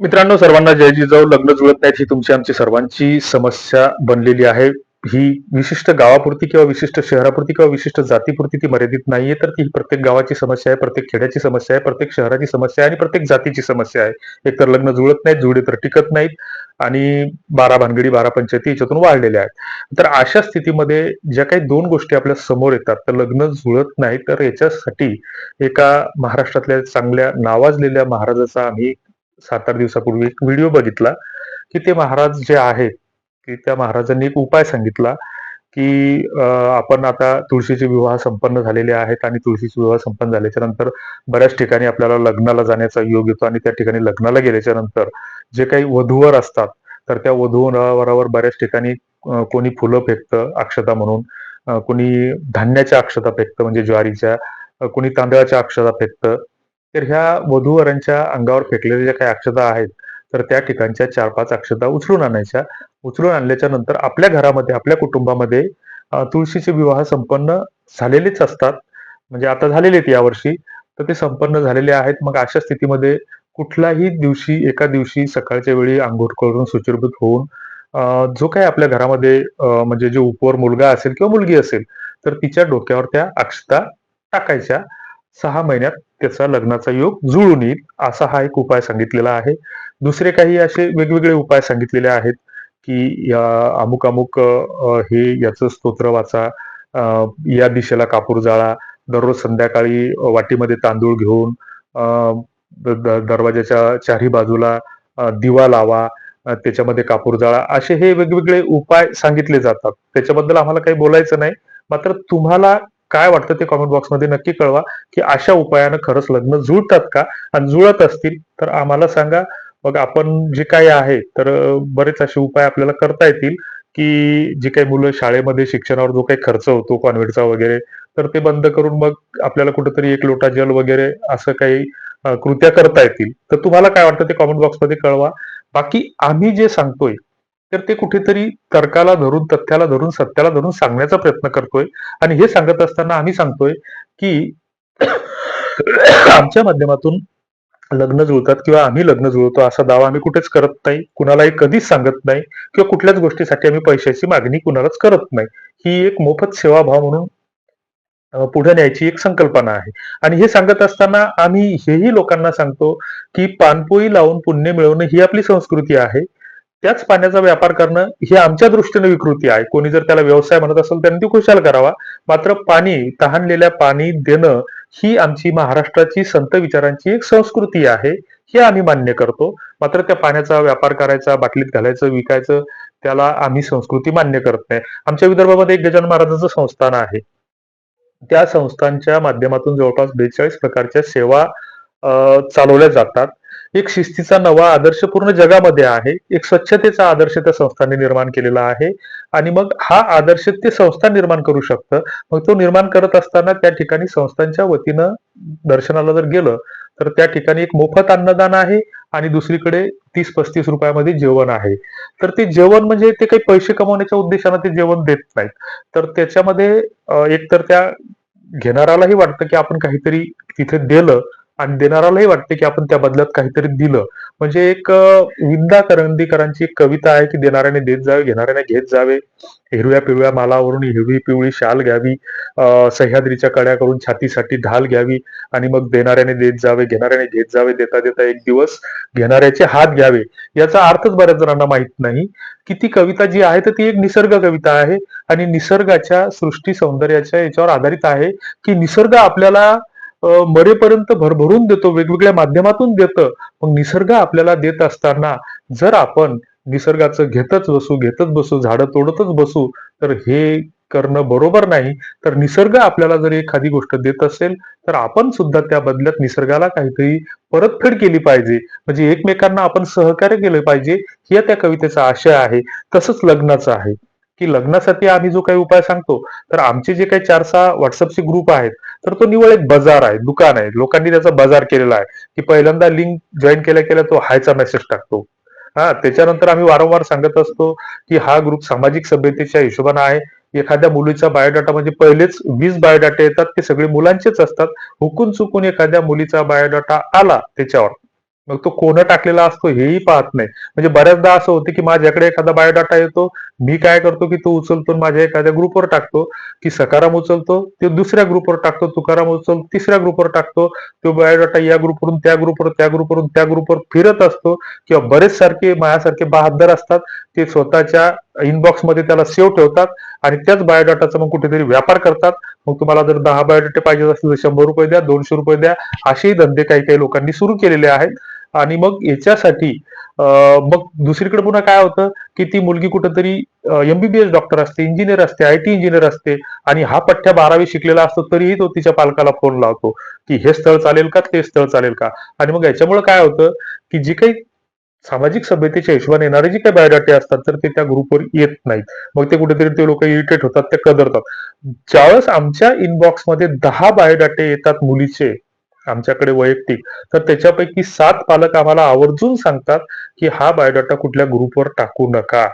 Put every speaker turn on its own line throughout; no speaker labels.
मित्रांनो सर्वांना जय जिजाऊ. लग्न जुळत नाहीत ही तुमची आमची सर्वांची समस्या बनलेली आहे. ही विशिष्ट गावापुरती किंवा विशिष्ट शहरापुरती किंवा विशिष्ट जातीपुरती ती मर्यादित नाहीये तर ती प्रत्येक गावाची समस्या आहे प्रत्येक खेड्याची समस्या आहे प्रत्येक शहराची समस्या आहे आणि प्रत्येक जातीची समस्या आहे. एकतर लग्न जुळत नाहीत जुळे तर टिकत नाहीत आणि बारा भानगडी बारा पंचायती याच्यातून वाढलेल्या आहेत. तर अशा स्थितीमध्ये ज्या काही दोन गोष्टी आपल्यासमोर येतात तर लग्न जुळत नाही तर याच्यासाठी एका महाराष्ट्रातल्या चांगल्या नावाजलेल्या महाराजाचा आम्ही सात आठ दिवसापूर्वी एक व्हिडिओ बघितला की ते महाराज जे आहेत की त्या महाराजांनी एक उपाय सांगितला की आपण आता तुळशीचे विवाह संपन्न झालेले आहेत आणि तुळशीचे विवाह संपन्न झाल्याच्यानंतर बऱ्याच ठिकाणी आपल्याला लग्नाला जाण्याचा योग येतो आणि त्या ठिकाणी लग्नाला गेल्याच्यानंतर जे काही वधूवर असतात तर त्या वधूवरावर बऱ्याच ठिकाणी कोणी फुलं फेकतं अक्षता म्हणून कोणी धान्याच्या अक्षता फेकतं म्हणजे ज्वारीच्या कोणी तांदळाच्या अक्षता फेकतं तर ह्या वधूवरांच्या अंगावर फेकलेल्या ज्या काही अक्षता आहेत तर त्या ठिकाणच्या चार पाच अक्षता उचलून आणायच्या. उचलून आणल्याच्या नंतर आपल्या घरामध्ये आपल्या कुटुंबामध्ये तुळशीचे विवाह संपन्न झालेलेच असतात. म्हणजे आता झालेले आहेत यावर्षी तर ते संपन्न झालेले आहेत. मग अशा स्थितीमध्ये कुठलाही दिवशी एका दिवशी सकाळच्या वेळी आंघोळ करून सुचिरभूत होऊन जो काही आपल्या घरामध्ये म्हणजे जो उपवर मुलगा असेल किंवा मुलगी असेल तर तिच्या डोक्यावर त्या अक्षता टाकायच्या. सहा महिन्यात त्याचा लग्नाचा योग जुळून येईल असा हा एक उपाय सांगितलेला आहे. दुसरे काही असे वेगवेगळे उपाय सांगितलेले आहेत की या अमुक अमुक हे याचं स्तोत्र वाचा या दिशेला कापूर जाळा दररोज संध्याकाळी वाटीमध्ये तांदूळ घेऊन द- दरवाजाच्या चारही बाजूला दिवा लावा त्याच्यामध्ये कापूर जाळा असे हे वेगवेगळे उपाय सांगितले जातात. त्याच्याबद्दल आम्हाला काही बोलायचं नाही. मात्र तुम्हाला काय वाटतं ते कॉमेंट बॉक्समध्ये नक्की कळवा की अशा उपायानं खरंच लग्न जुळतात का? आणि जुळत असतील तर आम्हाला सांगा. मग आपण जे काही आहे तर बरेच असे उपाय आपल्याला करता येतील की जी काही मुलं शाळेमध्ये शिक्षणावर जो काही खर्च होतो कॉन्व्हेंटचा वगैरे तर ते बंद करून मग आपल्याला कुठेतरी एक लोटा जल वगैरे असं काही कृत्या करता येतील. तर तुम्हाला काय वाटतं ते कॉमेंट बॉक्समध्ये कळवा. बाकी आम्ही जे सांगतोय तर ते कुठेतरी तर्काला धरून तथ्याला धरून सत्याला धरून सांगण्याचा प्रयत्न करतोय. आणि हे सांगत असताना आम्ही सांगतोय की आमच्या माध्यमातून लग्न जुळतात किंवा आम्ही लग्न जुळतो असा दावा आम्ही कुठेच करत नाही. कुणालाही कधीच सांगत नाही किंवा कुठल्याच गोष्टीसाठी आम्ही पैशाची मागणी कुणालाच करत नाही. ही एक मोफत सेवाभाव म्हणून पुढे न्यायची एक संकल्पना आहे. आणि हे सांगत असताना आम्ही हेही लोकांना सांगतो की पानपोई लावून पुण्य मिळवणं ही आपली संस्कृती आहे. त्याच पाण्याचा व्यापार करणं ही आमच्या दृष्टीने विकृती आहे. कोणी जर त्याला व्यवसाय म्हणत असेल त्यांनी ती खुशाल करावा. मात्र पाणी तहानलेल्या पाणी देणं ही आमची महाराष्ट्राची संत विचारांची एक संस्कृती आहे हे आम्ही मान्य करतो. मात्र त्या पाण्याचा व्यापार करायचा बाटलीत घालायचं विकायचं त्याला आम्ही संस्कृती मान्य करत नाही. आमच्या विदर्भामध्ये एक गजानन महाराजांचं संस्थान आहे. त्या संस्थांच्या माध्यमातून जवळपास बेचाळीस प्रकारच्या सेवा चालवल्या जातात. एक शिस्तीचा नवा आदर्श पूर्ण जगामध्ये आहे. एक स्वच्छतेचा आदर्श त्या संस्थांनी निर्माण केलेला आहे. आणि मग हा आदर्श ते संस्था निर्माण करू शकतं. मग तो निर्माण करत असताना त्या ठिकाणी संस्थांच्या वतीनं दर्शनाला जर गेलं तर त्या ठिकाणी एक मोफत अन्नदान आहे आणि दुसरीकडे तीस पस्तीस रुपयामध्ये जेवण आहे. तर ते जेवण म्हणजे ते काही पैसे कमवण्याच्या उद्देशानं ते जेवण देत नाहीत. तर त्याच्यामध्ये एक एकतर त्या घेणारालाही वाटतं की आपण काहीतरी तिथे दिलं आणि देणारालाही वाटते की आपण त्या बदल्यात काहीतरी दिलं. म्हणजे एक विंदा करंदीकरांची एक कविता आहे की देणाऱ्याने देत जावे घेणाऱ्याने घेत जावे. हिरव्या पिवळ्या मालावरून हिरवी पिवळी शाल घ्यावी. सह्याद्रीच्या कड्या करून छातीसाठी ढाल घ्यावी. आणि मग देणाऱ्याने देत जावे घेणाऱ्याने घेत जावे देता देता एक दिवस घेणाऱ्याचे हात घ्यावे. याचा अर्थच बऱ्याच जणांना माहीत नाही की ती कविता जी आहे तर ती एक निसर्ग कविता आहे. आणि निसर्गाच्या सृष्टी सौंदर्याच्या याच्यावर आधारित आहे की निसर्ग आपल्याला मरेपर्यंत भरभरून देतो वेगवेगळ्या माध्यमातून देतं. मग निसर्ग आपल्याला देत असताना जर आपण निसर्गाचं घेतच बसू घेतच बसू झाडं तोडतच बसू तर हे करणं बरोबर नाही. तर निसर्ग आपल्याला जर एखादी गोष्ट देत असेल तर आपण सुद्धा त्या बदल्यात निसर्गाला काहीतरी परतफेड केली पाहिजे. म्हणजे एकमेकांना आपण सहकार्य केलं पाहिजे हे त्या कवितेचा आशय आहे. तसंच लग्नाचं आहे. की लग्नासाठी आम्ही जो काही उपाय सांगतो तर आमचे जे काही चार सहा व्हॉट्सअपचे ग्रुप आहेत तर तो निवळ एक बाजार आहे दुकान आहे. लोकांनी त्याचा बाजार केलेला आहे की पहिल्यांदा लिंक जॉईन केल्या केल्या तो हायचा मेसेज टाकतो. हा त्याच्यानंतर आम्ही वारंवार सांगत असतो की हा ग्रुप सामाजिक सभ्यतेच्या हिशोबाने आहे. एखाद्या मुलीचा बायोडाटा म्हणजे पहिलेच वीस बायोडाटा येतात ते सगळे मुलांचेच असतात. हुकून चुकून एखाद्या मुलीचा बायोडाटा आला त्याच्यावर. मग तो कोण टाकलेला असतो हेही पाहत नाही. म्हणजे बऱ्याचदा असं होतं की माझ्याकडे एखादा बायोडाटा येतो मी काय करतो की तो उचलतो माझ्या एखाद्या ग्रुपवर टाकतो की सकाराम उचलतो ते दुसऱ्या ग्रुपवर टाकतो तुकाराम उचल तिसऱ्या ग्रुपवर टाकतो तो बायोडाटा या ग्रुपवरून त्या ग्रुपवर त्या ग्रुपवरून त्या ग्रुपवर फिरत असतो किंवा बरेच सारखे माझ्यासारखे बहादर असतात ते स्वतःच्या इनबॉक्समध्ये त्याला सेव्ह ठेवतात आणि त्याच बायोडाटाचा मग कुठेतरी व्यापार करतात. मग तुम्हाला जर दहा बायोडाटे पाहिजे असतील तर शंभर रुपये द्या दोनशे रुपये द्या असेही धंदे काही काही लोकांनी सुरू केलेले आहेत. आणि मग याच्यासाठी मग दुसरीकडे पुन्हा काय होतं की ती मुलगी कुठंतरी एमबीबीएस डॉक्टर असते इंजिनियर असते आय टी इंजिनियर असते आणि हा पठ्ठ्या बारावी शिकलेला असतो तरीही तो तिच्या पालकाला फोन लावतो की हे स्थळ चालेल का ते स्थळ चालेल का? आणि मग याच्यामुळे काय होतं की जी काही सामाजिक सभ्यतेच्या हिशोबाने येणारे जे काही बायोडाटे असतात तर ते त्या ग्रुपवर येत नाहीत. मग ते कुठेतरी ते लोक इरिटेट होतात ते कदरतात. ज्यावेळेस आमच्या इनबॉक्समध्ये दहा बायोडाटे येतात मुलीचे आमच्याकडे वैयक्तिक. तर त्याच्यापैकी सात पालक आम्हाला आवर्जून सांगतात की हा बायोडाटा कुठल्या ग्रुपवर टाकू नका.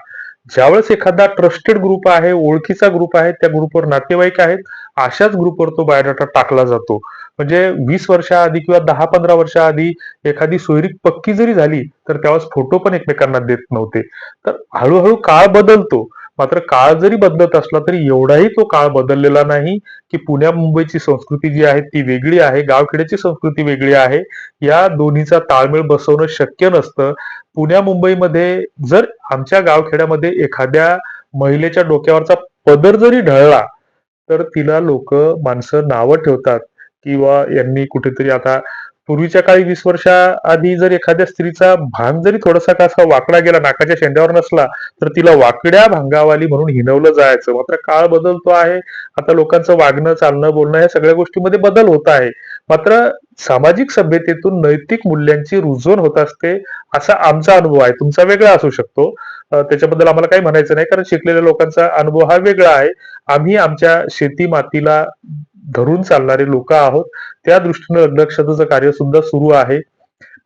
ज्यावेळेस एखादा ट्रस्टेड ग्रुप आहे ओळखीचा ग्रुप आहे त्या ग्रुपवर नातेवाईक आहेत अशाच ग्रुपवर तो बायोडाटा टाकला जातो. म्हणजे वीस वर्षाआधी किंवा दहा पंधरा वर्षाआधी एखादी सोयरीक पक्की जरी झाली तर त्यावेळेस फोटो पण एकमेकांना देत नव्हते. तर हळूहळू काळ बदलतो. मात्र काळ जरी बदलत असला तरी एवढाही तो काळ बदललेला नाही की पुण्या मुंबईची संस्कृती जी आहे ती वेगळी आहे गावखेड्याची संस्कृती वेगळी आहे. या दोन्हीचा ताळमेळ बसवणं शक्य नसतं. पुण्या मुंबईमध्ये जर आमच्या गावखेड्यामध्ये एखाद्या महिलेच्या डोक्यावरचा पदर जरी ढळला तर तिला लोक माणसं नावं ठेवतात किंवा यांनी कुठेतरी आता पूर्वीच्या काळी वीस वर्षा आधी जर एखाद्या स्त्रीचा भांग जरी थोडासा कसा वाकडा गेला नाकाच्या शेंड्यावर नसला तर तिला वाकड्या भांगावाली म्हणून हिनवलं जायचं. मात्र काळ बदलतो आहे. आता लोकांचं वागणं चालणं बोलणं या सगळ्या गोष्टीमध्ये बदल होत आहे. मात्र सामाजिक सभ्यतेतून नैतिक मूल्यांची रुजवण होत असते असा आमचा अनुभव आहे. तुमचा वेगळा असू शकतो. त्याच्याबद्दल आम्हाला काही म्हणायचं नाही कारण शिकलेल्या लोकांचा अनुभव हा वेगळा आहे. आम्ही आमच्या शेती मातीला धरून चालणारे लोक आहोत त्या दृष्टीनं लग्नक्षताचं कार्य सुद्धा सुरू आहे.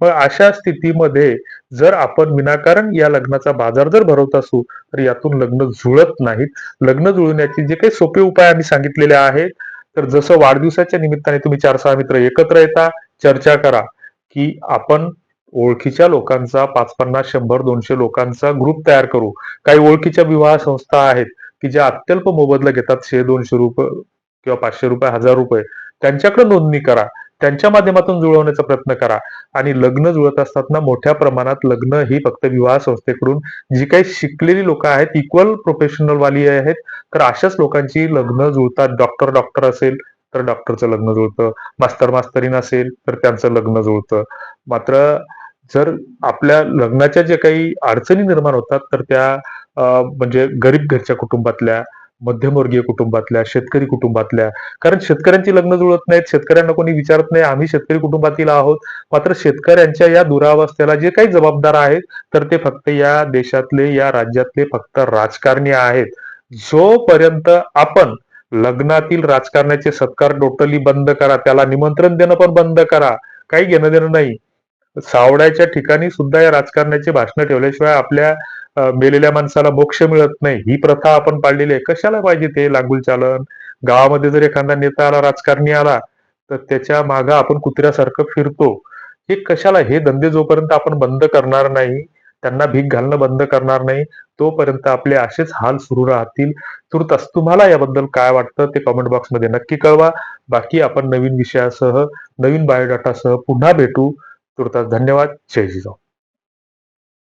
मग अशा स्थितीमध्ये जर आपण विनाकारण या लग्नाचा बाजार जर भरवत असू तर यातून लग्न जुळत नाहीत. लग्न जुळण्याचे जे काही सोपे उपाय आम्ही सांगितलेले आहेत तर जसं वाढदिवसाच्या निमित्ताने तुम्ही चार सहा मित्र एकत्र येता चर्चा करा की आपण ओळखीच्या लोकांचा पाच पन्नास शंभर दोनशे लोकांचा ग्रुप तयार करू. काही ओळखीच्या विवाह संस्था आहेत की ज्या अत्यल्प मोबदला घेतात शे दोनशे रुपये किंवा पाचशे रुपये हजार रुपये त्यांच्याकडे नोंदणी करा. त्यांच्या माध्यमातून जुळवण्याचा प्रयत्न करा. आणि लग्न जुळत असताना मोठ्या प्रमाणात लग्न ही फक्त विवाह संस्थेकडून. जी काही शिकलेली लोक आहेत इक्वल प्रोफेशनल वाली आहेत तर अशाच लोकांची लग्न जुळतात. डॉक्टर डॉक्टर असेल तर डॉक्टरचं लग्न जुळतं. मास्तर मास्तरीन असेल तर त्यांचं लग्न जुळतं. मात्र जर आपल्या लग्नाच्या जे काही अडचणी निर्माण होतात तर त्या म्हणजे गरीब घरच्या कुटुंबातल्या मध्यमवर्गीय कुटुंबातल्या शेतकरी कुटुंबातल्या. कारण शेतकऱ्यांची लग्न जुळत नाहीत शेतकऱ्यांना कोणी विचारत नाही आम्ही शेतकरी कुटुंबातील आहोत. मात्र शेतकऱ्यांच्या या दुरावस्थेला जे काही जबाबदार आहेत तर ते फक्त या देशातले या राज्यातले फक्त राजकारणी आहेत. जोपर्यंत आपण लग्नातील राजकारणाचे सत्कार टोटली बंद करा त्याला निमंत्रण देणं पण बंद करा. काही घेणं देणं नाही. सावड्याच्या ठिकाणी सुद्धा या राजकारणाची भाषणं ठेवल्याशिवाय आपल्या मेलेल्या माणसाला मोक्ष मिळत नाही. ही प्रथा आपण पाळलेली आहे. कशाला पाहिजे ते लागूल चालन? गावामध्ये जर एखादा नेता आला राजकारणी आला तर त्याच्या मागं आपण कुत्र्यासारखं फिरतो. हे कशाला? हे धंदे जोपर्यंत आपण बंद करणार नाही त्यांना भीक घालणं बंद करणार नाही तोपर्यंत आपले असेच हाल सुरू राहतील. तुर्तास तुम्हाला याबद्दल काय वाटतं ते कमेंट बॉक्समध्ये नक्की कळवा. बाकी आपण नवीन विषयासह नवीन बायोडाटासह पुन्हा भेटू. तुर्तास धन्यवाद. जय श्रीराम.